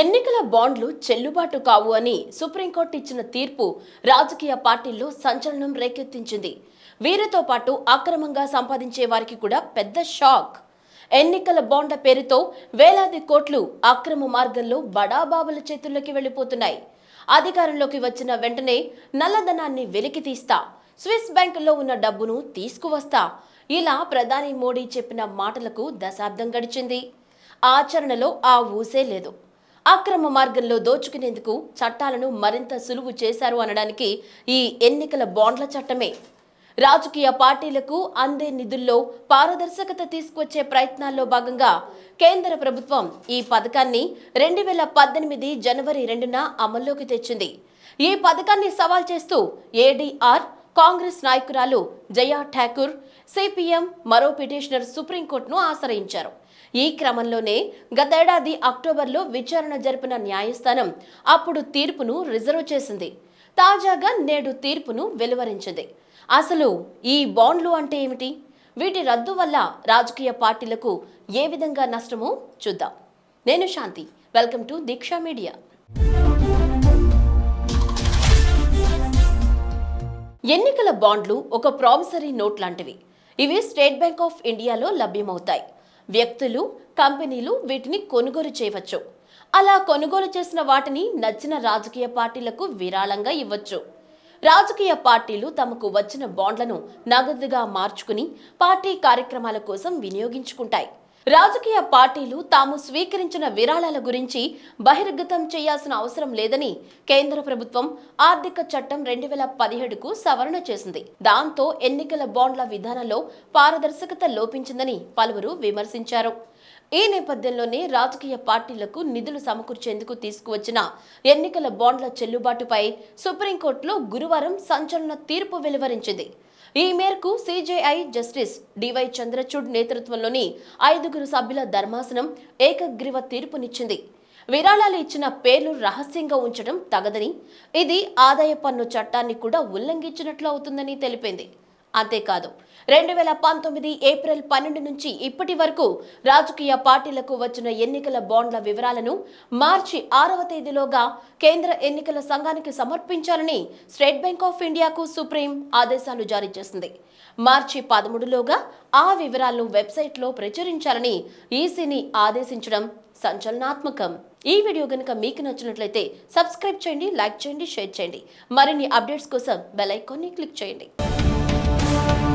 ఎన్నికల బాండ్లు చెల్లుబాటు కావు అని సుప్రీంకోర్టు ఇచ్చిన తీర్పు రాజకీయ పార్టీల్లో సంచలనం రేకెత్తించింది. వీరితో పాటు అక్రమంగా సంపాదించే వారికి కూడా పెద్ద షాక్. ఎన్నికల బాండ్ల పేరుతో వేలాది కోట్లు అక్రమ మార్గంలో బడాబాబుల చేతుల్లోకి వెళ్ళిపోతున్నాయి. అధికారంలోకి వచ్చిన వెంటనే నల్లధనాన్ని వెలికి తీస్తా. స్విస్ బ్యాంకులో ఉన్న డబ్బును తీసుకువస్తా. ఇలా ప్రధాని మోడీ చెప్పిన మాటలకు దశాబ్దం గడిచింది. ఆచరణలో ఆ ఊసే లేదు. అక్రమ మార్గంలో దోచుకునేందుకు చట్టాలను మరింత సులువు చేశారు అనడానికి ఈ ఎన్నికల బాండ్ల చట్టమే. రాజకీయ పార్టీలకు అందే నిధుల్లో పారదర్శకత తీసుకొచ్చే ప్రయత్నాల్లో భాగంగా కేంద్ర ప్రభుత్వం ఈ పథకాన్ని రెండు వేల పద్దెనిమిది జనవరి రెండున అమల్లోకి తెచ్చింది. ఈ పథకాన్ని సవాల్ చేస్తూ ఏడీఆర్ కాంగ్రెస్ నాయకురాలు జయా ఠాకూర్ సిపిఎం మరో పిటిషనర్ సుప్రీంకోర్టును ఆశ్రయించారు. ఈ క్రమంలోనే గతేడాది అక్టోబర్లో విచారణ జరిపిన న్యాయస్థానం అప్పుడు తీర్పును రిజర్వ్ చేసింది. తాజాగా నేడు తీర్పును వెలువరించింది. అసలు ఈ బాండ్లు అంటే ఏమిటి? వీటి రద్దు వల్ల రాజకీయ పార్టీలకు ఏ విధంగా నష్టమో చూద్దాం. నేను Shanti. Welcome to Deeksha media. ఎన్నికల బాండ్లు ఒక ప్రామిసరీ నోట్ లాంటివి. ఇవి స్టేట్ బ్యాంక్ ఆఫ్ ఇండియాలో లభ్యమవుతాయి. వ్యక్తులు కంపెనీలు వీటిని కొనుగోలు చేయవచ్చు. అలా కొనుగోలు చేసిన వాటిని నచ్చిన రాజకీయ పార్టీలకు విరాళంగా ఇవ్వచ్చు. రాజకీయ పార్టీలు తమకు వచ్చిన బాండ్లను నగదుగా మార్చుకుని పార్టీ కార్యక్రమాల కోసం వినియోగించుకుంటాయి. రాజకీయ పార్టీలు తాము స్వీకరించిన విరాళాల గురించి బహిర్గతం చేయాల్సిన అవసరం లేదని కేంద్ర ప్రభుత్వం ఆర్థిక చట్టం రెండు వేల పదిహేడుకు సవరణ చేసింది. దాంతో ఎన్నికల బాండ్ల విధానంలో పారదర్శకత లోపించిందని పలువురు విమర్శించారు. ఈ నేపథ్యంలోనే రాజకీయ పార్టీలకు నిధులు సమకూర్చేందుకు తీసుకువచ్చిన ఎన్నికల బాండ్ల చెల్లుబాటుపై సుప్రీంకోర్టులో గురువారం సంచలన తీర్పు వెలువరించింది. ఈ మేరకు సిజేఐ జస్టిస్ డివై చంద్రచూడ్ నేతృత్వంలోని ఐదుగురు సభ్యుల ధర్మాసనం ఏకగ్రీవ తీర్పునిచ్చింది. విరాళాలు ఇచ్చిన పేర్లు రహస్యంగా ఉంచడం తగదని ఇది ఆదాయ పన్ను చట్టాన్ని కూడా ఉల్లంఘించినట్లు అవుతుందని తెలిపింది. అంతేకాదు. రెండు వేల పంతొమ్మిది ఏప్రిల్ పన్నెండు నుంచి ఇప్పటి వరకు రాజకీయ పార్టీలకు వచ్చిన ఎన్నికల బాండ్ల వివరాలను మార్చి ఆరవ తేదీలోగా కేంద్ర ఎన్నికల సంఘానికి సమర్పించాలని స్టేట్ బ్యాంక్ ఆఫ్ ఇండియాకు సుప్రీం ఆదేశాలు జారీ చేసింది. మార్చి పదమూడులోగా ఆ వివరాలను వెబ్సైట్లో ప్రచురించాలని ఈసీని ఆదేశించడం సంచలనాత్మకం. ఈ వీడియో కనుక మీకు నచ్చినట్లయితే సబ్స్క్రైబ్ చేయండి లైక్ చేయండి షేర్ చేయండి. మరిన్ని అప్డేట్స్ కోసం బెల్ ఐకాన్ని క్లిక్ చేయండి. Thank you.